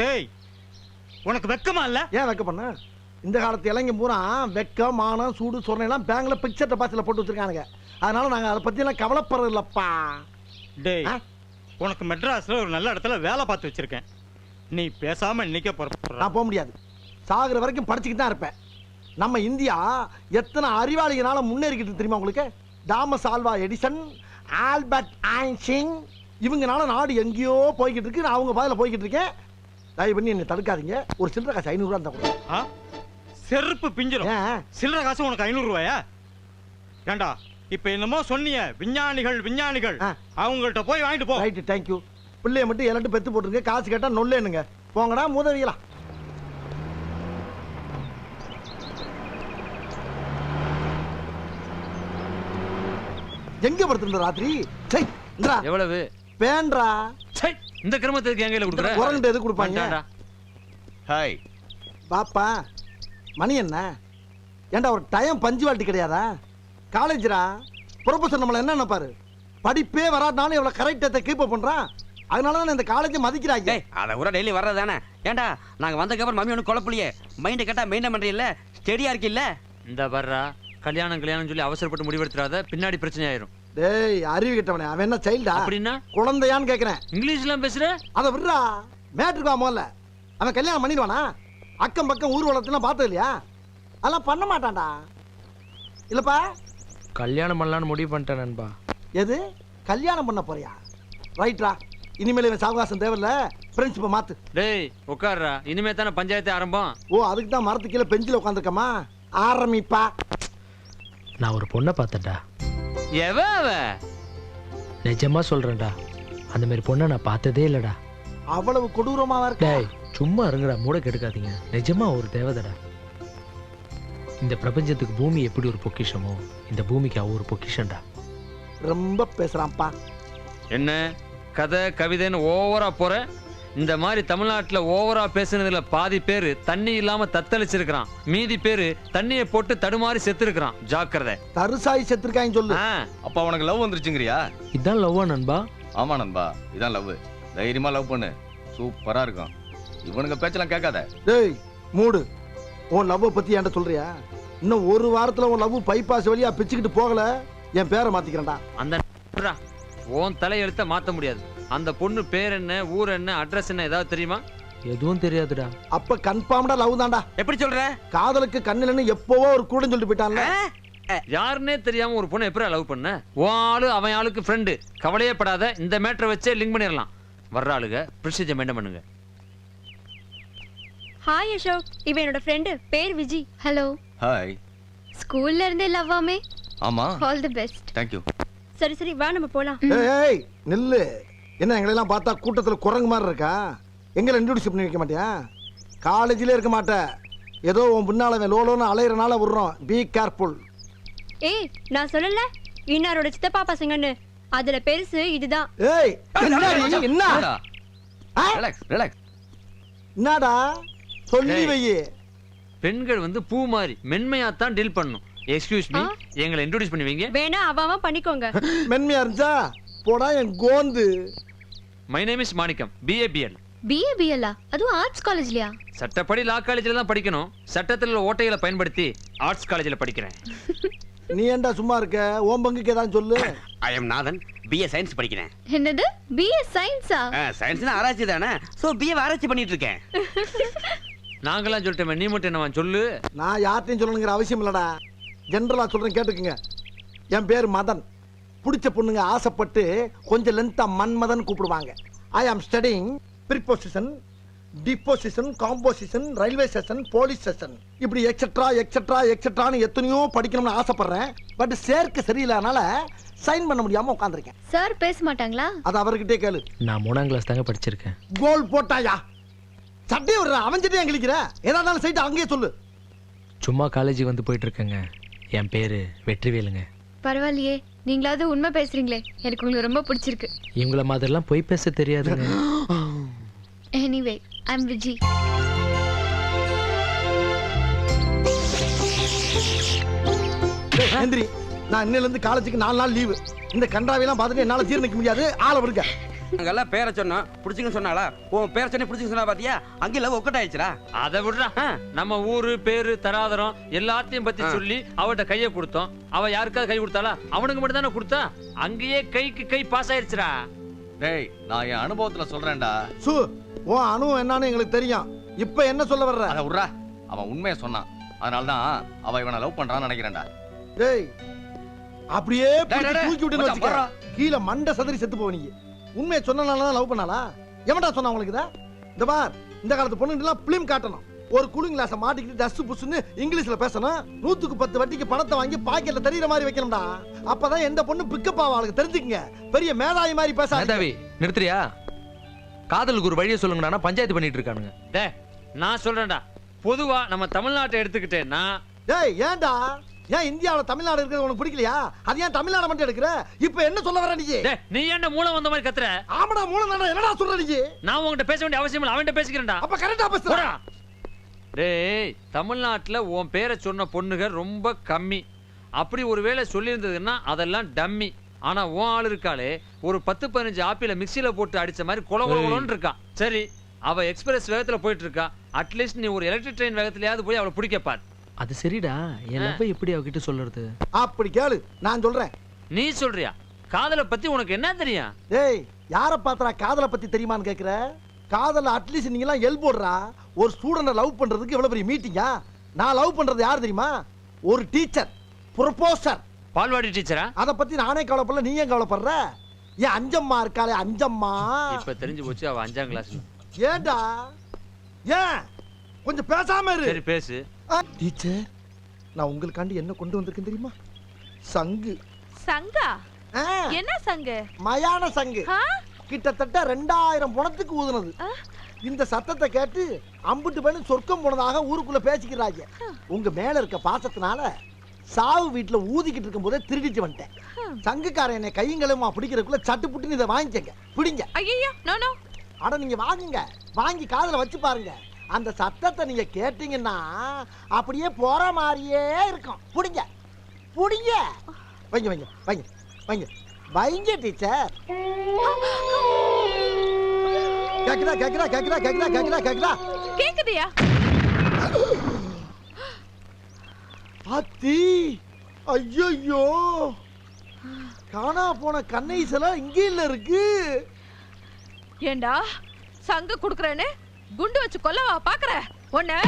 டேய் உனக்கு வெக்கமா இல்ல? ஏன் வெக்க பண்ண? இந்த காலத்து இளைஞ பூரா வெக்கம் மானம் சூடு சொரணை எல்லாம் பேங்க்ல பிக்சர் டெபாசிட்ல போட்டு வச்சிருக்கானுங்க. அதனால நாங்க அதை பத்தி எல்லாம் கவலைப்படுறது இல்லப்பா. டேய்? உனக்கு மெட்ராஸ்ல ஒரு நல்ல இடத்துல வேலை பார்த்து வச்சிருக்கேன். நீ பேசாம இன்னைக்கே புறப்படுற நான் போக முடியாது. சாகுற வரைக்கும் படிச்சுக்கிட்டு தான் இருப்பேன். நம்ம இந்தியா எத்தனை அறிவாளிகளால முன்னேறிக்கிட்டு தெரியுமா உங்களுக்கு? Thomas Alva Edison Albert Einstein இவங்கனால நாடு எங்கேயோ போய்கிட்டு இருக்கு. நான் அவங்க பாதையில் போய்கிட்டு இருக்கேன். தயவு பண்ணி என்னை தடுக்காதீங்க. ஒரு சில்லறை காசு ஐநூறுரூவா இருந்தா கூட. ஆ? செருப்பு பிஞ்சிரும். ஏன் சில்லற காசு உனக்கு ஐநூறு ரூபாயா? ஏண்டா இப்ப என்னமோ சொன்னீங்க விஞ்ஞானிகள் விஞ்ஞானிகள். ஆ. அவங்கள்ட்ட போய் வாங்கிட்டு போ. ரைட்டு தேங்க்யூ பிள்ளைய மட்டும் எல்லாட்டும் பெத்து போட்டுருங்க காசு கேட்டால் நொல்லேனுங்க. போங்கடா மூதவிகளா எங்க படுத்திருந்த ராத்திரி? சை இந்தா. எவ்வளவு? பேன்றா. இந்த கிரமத்துக்கு என் கையில கொடுக்குற? குரங்கிட்ட எது கொடுப்பாங்க. ஹாய் பாப்பா மணி என்ன? ஏன்டா ஒரு டைம் பஞ்சுவாலிட்டி கிடையாதா? காலேஜ்ரா ப்ரொஃபஸர் நம்மளை என்ன நினைப்பாரு? படிப்பே வராதனாலும் இவ்வளோ கரெக்டத்தை கீப் பண்றான் அதனால தான் இந்த காலேஜை மதிக்கிறாங்க. அத கூட டெய்லி வர்றதானே ஏன்டா நாங்க வந்ததுக்கப்புறம் மம்மி ஒன்றும் குழப்பலையே? மைண்டை கேட்டா மெயின்டைன் பண்றீல்ல ஸ்டெடியா இருக்கில்ல? இந்த வர்றா கல்யாணம் கல்யாணம் சொல்லி அவசரப்பட்டு முடிவெடுத்துறாத பின்னாடி பிரச்சனை ஆயிரும். டேய் அறிவு கிட்டவனே அவன் என்ன சைல்டா அப்படின்னா? குழந்தையான்னு கேக்குறேன். இங்கிலீஷ்லாம் பேசுற? அதை விடுறா. மேட்ருக்கு வா முதல்ல? அவன் கல்யாணம் பண்ணிடுவானா? அக்கம் பக்கம் ஊர் வளர்த்துலாம் பார்த்தது இல்லையா அதெல்லாம் பண்ண மாட்டான்டா. இல்லப்பா. கல்யாணம் பண்ணலான்னு முடிவு பண்ணிட்டேன் நண்பா. எது? கல்யாணம் பண்ண போறியா? ரைட்ரா இனிமேல் இவன் சாவகாசம் தேவையில்ல. ஃப்ரெண்ட்ஷிப்பை மாத்து. டேய் உட்கார்றா. இனிமே தானே பஞ்சாயத்து ஆரம்பம். ஓ அதுக்கு தான் மரத்து கீழே பெஞ்சில் உட்காந்துருக்கமா? ஆரம்பிப்பா. நான் ஒரு பொண்ணை பார்த்தேன்டா. எவ அவ நிஜமா சொல்றேன்டா. அந்த மாதிரி பொண்ணை நான் பார்த்ததே இல்லடா. அவ்வளவு கொடூரமாவா இருக்க? டேய் சும்மா இருங்கடா மூட கெடுக்காதீங்க. நிஜமா ஒரு தேவதடா. இந்த பிரபஞ்சத்துக்கு பூமி எப்படி ஒரு பொக்கிஷமோ இந்த பூமிக்கு அவ ஒரு பொக்கிஷம்டா ரொம்ப பேசுறான்ப்பா. என்ன? கதை கவிதைன்னு ஓவரா போற? இந்த மாதிரி தமிழ்நாட்டுல ஓவரா பேசுனதுல பாதி பேரு தண்ணி இல்லாம தத்தளிச்சிருக்கிறான். மீதி பேரு தண்ணியை போட்டு தடுமாறி செத்துருக்கிறான். ஜாக்கிரதை. தருசாய் செத்துருக்காங்க சொல்லு. அப்ப உனக்கு லவ் வந்துருச்சுங்கறியா? இதான் லவ்வா நண்பா? ஆமா நண்பா. இதான் லவ். தைரியமா லவ் பண்ணு. சூப்பரா இருக்கும். இவனுங்க பேச்செல்லாம் கேட்காத. டேய் மூடு. உன் லவ்வை பத்தி என்கிட்ட சொல்றியா? இன்னும் ஒரு வாரத்துல உன் லவ் பைபாஸ் வழியா பிச்சுக்கிட்டு போகல. என் பேரை மாத்திக்கிறேன்டா. அந்த. உன் தலையெழுத்த மாத்த முடியாது. அந்த பொண்ணு பேர் என்ன ஊர் என்ன அட்ரஸ் என்ன ஏதாவது தெரியுமா? எதுவும் தெரியாதுடா. அப்ப கன்ஃபார்ம்டா லவ் தான்டா. எப்படி சொல்ற? காதலுக்கு கண்ணிலன்னு எப்பவோ ஒரு கூட சொல்லிட்டு போயிட்டான்ல. யாருன்னே தெரியாம ஒரு பொண்ணை எப்படி லவ் பண்ண? உன் ஆளு அவன் ஆளுக்கு ஃப்ரெண்டு கவலையே படாத இந்த மேட்டரை வச்சே லிங்க் பண்ணிடலாம். வர்ற ஆளுங்க ப்ரொசீஜர் மெயின்டைன் பண்ணுங்க. ஹாய் அசோக் இவன் என்னோட ஃப்ரெண்டு பேர் விஜி. ஹலோ ஹாய் ஸ்கூல்ல இருந்தே லவ்வாமே ஆமா. ஆல் தி பெஸ்ட் தேங்க்யூ சரி சரி வா நம்ம போலாம். ஏய் நில்லு. என்ன எங்களெல்லாம் பார்த்தா கூட்டத்துல குரங்கு மாதிரி இருக்கா? எங்களை இன்ட்ரோடியூஸ் பண்ணி வைக்க மாட்டியா? காலேஜிலே இருக்க மாட்டேன் ஏதோ உன் பின்னால லோலோன்னு அலையிறனால விடுறோம். பி கேர்ஃபுல் ஏய் நான் சொல்லல. இன்னாரோட சித்தப்பா பசங்கன்னு. அதுல பெருசு இதுதான். ஏய் என்னடி என்ன? ரிலாக்ஸ் ரிலாக்ஸ் என்னடா? சொல்லி ஏய். வை பெண்கள் வந்து பூ மாதிரி மென்மையா தான் டீல் பண்ணும் எக்ஸ்கியூஸ் மீ எங்களை இன்ட்ரோடியூஸ் பண்ணி வைங்க. வேணா அவன் அவன் பண்ணிக்கோங்க. மென்மையா இருந்துச்சா? போடா என் கோந்து. My name is Manikkam. BA BL BA பிஎல்லா அதுவும் ஆர்ட்ஸ் காலேஜ்லயா சட்டப்படி லா காலேஜில் தான் படிக்கணும். சட்டத்தில் உள்ள ஓட்டைகளை பயன்படுத்தி ஆர்ட்ஸ் காலேஜில் படிக்கிறேன். நீ ஏன்டா சும்மா இருக்க? ஓம் பங்குக்கு ஏதாவது சொல்லு. I am Nathan BA science படிக்கிறேன். என்னது? பிஏ சயின்ஸா சயின்ஸ்னா ஆராய்ச்சி தானே? ஸோ பிஏ ஆராய்ச்சி பண்ணிட்டு இருக்கேன். நாங்களாம் சொல்லிட்டோமே நீ மட்டும் என்னவா சொல்லு. நான் யார்ட்டையும் சொல்லணுங்கிற அவசியம் இல்லடா. ஜென்ரலா சொல்றேன் கேட்டுக்குங்க. என் பேர் மதன். பிடிச்ச பொண்ணுங்க ஆசைப்பட்டு கொஞ்சம் லென்த்தா மன்மதன் கூப்பிடுவாங்க. I am studying preposition deposition composition railway station police station இப்படி எக்ஸெட்ரா எக்ஸெட்ரா எக்ஸெட்ரான்னு எத்தனையோ படிக்கணும்னு ஆசைப்படுறேன். பட் சேர்க்க சரியில்லாதனால சைன் பண்ண முடியாம உட்காந்துருக்கேன் சார் பேச மாட்டாங்களா? அது அவர்கிட்டே கேளு. நான் மூணாம் கிளாஸ் தாங்க படிச்சிருக்கேன். கோல் போட்டாயா? சட்டையை விடுற கிழிக்கிற ஏதா இருந்தாலும் சைட்டு அங்கேயே சொல்லு. சும்மா காலேஜுக்கு வந்து போயிட்டு இருக்கேங்க. என் பேரு வெற்றிவேலுங்க. பரவாயில்லையே. நீங்களாவது உண்மை பேசுறீங்களே. எனக்கு உங்களுக்கு ரொம்ப பிடிச்சிருக்கு. இவங்கள மாதிரிலாம் பொய் பேச தெரியாதுங்க. எனிவே ஐம் விஜி டேய், எந்திரி நான் இன்னையில இருந்து காலேஜுக்கு நாலு நாள் லீவு இந்த கண்டாவையெல்லாம் பார்த்துட்டு என்னால ஜீரணிக்க முடியாது. ஆளை விடுங்க. அங்கெல்லாம் பேரை சொன்னோம் பிடிச்சிங்கன்னு சொன்னாளா? உன் பேரை சொன்னி பிடிச்சிங்க சொன்னா பாத்தியா? அங்கே லவ் ஒக்கட் ஆயிடுச்சுடா. அதை விடுறா. நம்ம ஊரு பேரு தராதரம் எல்லாத்தையும் பத்தி. சொல்லி அவட்ட கைய கொடுத்தோம். அவ யாருக்காவது கை கொடுத்தாளா? அவனுக்கு மட்டும் தானே கொடுத்தா? அங்கேயே கைக்கு கை பாஸ் ஆயிருச்சுடா. டேய் நான் என் அனுபவத்துல சொல்றேன்டா. சு உன் அணுவும் என்னன்னு எங்களுக்கு தெரியும். இப்ப என்ன சொல்ல வர்ற? அத விட்றா அவன் உண்மையை சொன்னான். அதனால தான் அவ இவனை லவ் பண்றான்னு நினைக்கிறேன்டா. டேய் அப்படியே தூக்கி போடுறா. கீழே மண்டை சதுரி செத்து போவ நீ. உண்மையை சொன்னனால தான் லவ் பண்ணாளா? எவன்டா சொன்னா உங்களுக்கு இத? இந்த பார் இந்த காலத்து பொண்ணுங்கலாம் பிலிம் காட்டணும். ஒரு கூலிங் கிளாஸை மாட்டிக்கிட்டு டஸ்ட் புஷ்னு இங்கிலீஷ்ல பேசணும். நூத்துக்கு பத்து வட்டிக்கு பணத்தை வாங்கி பாக்கெட்ல தெரியற மாதிரி வைக்கணும்டா. அப்பதான் எந்த பொண்ணு பிக்கப் ஆவாளுக்கு தெரிஞ்சுக்கங்க. பெரிய மேதாவி மாதிரி பேசாதீங்க. மேதாவி நிறுத்துறியா? காதலுக்கு ஒரு வழியை சொல்லுங்கண்ணா பஞ்சாயத்து பண்ணிட்டு இருக்கானுங்க. டே நான் சொல்றேன்டா. பொதுவா நம்ம தமிழ்நாட்டை எடுத்துக்கிட்டேன்னா டேய் ஏன்டா? ஏன் இந்தியாவுல தமிழ்நாடு இருக்கிறது உனக்கு பிடிக்கலையா? அது ஏன் தமிழ்நாடு மட்டும் எடுக்கிற? இப்ப என்ன சொல்ல வர நீ? நீ ஏன்டா மூளை வந்த மாதிரி கத்துற? ஆமாடா மூலம் என்னடா சொல்ற நீ? நான் உன்கிட்ட பேச வேண்டிய அவசியம் இல்லை. அவன்கிட்ட பேசிக்கிறேன்டா. அப்ப கரெக்டா பேசுற. டேய் தமிழ்நாட்டுல உன் பேரை சொன்ன பொண்ணுங்க ரொம்ப கம்மி. அப்படி ஒருவேளை சொல்லியிருந்ததுன்னா அதெல்லாம் டம்மி. ஆனா உன் ஆள் இருக்காளே ஒரு பத்து பதினஞ்சு ஆப்பிள மிக்சியில போட்டு அடிச்ச மாதிரி கொல கொல கொலன்னு இருக்கான் சரி அவ எக்ஸ்பிரஸ் வேகத்துல போயிட்டு இருக்கா. அட்லீஸ்ட் நீ ஒரு எலக்ட்ரிக் ட்ரெயின் வேகத்திலயாவது போய் அவளை பிடிக்க பார். அது சரிடா. என் லவ்வை எப்படி அவகிட்ட சொல்றது? அப்படி கேளு நான் சொல்றேன். நீ சொல்றியா? காதலை பத்தி உனக்கு என்ன தெரியும்? டேய் யார பாத்தரா காதலை பத்தி தெரியுமான்னு கேக்குற? காதல அட்லீஸ்ட் நீங்க எல்லாம் எல் போடுறா. ஒரு ஸ்டூடெண்ட லவ் பண்றதுக்கு எவ்வளவு பெரிய மீட்டிங்கா நான் லவ் பண்றது யார் தெரியுமா? ஒரு டீச்சர் ப்ரொபோசர் பால்வாடி டீச்சரா அத பத்தி நானே கவலைப்படல நீ ஏன் கவலைப்படுற? ஏன் அஞ்சம்மா இருக்காளே அஞ்சம்மா? இப்ப தெரிஞ்சு போச்சு அவ அஞ்சாம் கிளாஸ் ஏன்டா? ஏன்? கொஞ்சம் பேசாம இரு. சரி பேசு. டீச்சர் நான் உங்களுக்காண்டி என்ன கொண்டு வந்திருக்கேன் தெரியுமா? சங்கு. சங்கா? ஆ, என்ன சங்கு? மயான சங்கு? கிட்டத்தட்ட ரெண்டாயிரம் பணத்துக்கு ஊதுனது. இந்த சத்தத்தை கேட்டு அம்புட்டு பண்ணி சொர்க்கம் போனதாக ஊருக்குள்ள பேசிக்கிறாங்க. உங்க மேல இருக்க பாசத்தினால சாவு வீட்டுல ஊதிக்கிட்டு இருக்கும் போதே திருடிட்டு வந்துட்டேன். சங்குக்காரன் என்னை கையங்களுமா பிடிக்கிறதுக்குள்ள சட்டு புட்டுன்னு இதை வாங்கிக்கங்க பிடிங்க. ஐயோ நோ நோ. அட நீங்க வாங்குங்க. வாங்கி காதுல வச்சு பாருங்க. அந்த சத்தத்தை நீங்க கேட்டீங்கன்னா அப்படியே போற மாதிரியே இருக்கும். புடிங்க. புடிங்க. வைங்க வைங்க வைங்க வைங்க. வைங்க டீச்சர். கேக்குதா கேக்குதா கேக்குதா கேக்குதா கேக்குதா கேக்குதா? கேக்குதியா? அத்தி ஐயோ காணா போன கண்ணை சில இங்கே இல்ல இருக்கு. ஏண்டா சங்கு குடுக்கறேன்னு? குண்டு வச்சு கொல்லவா பாக்குற? உன்ன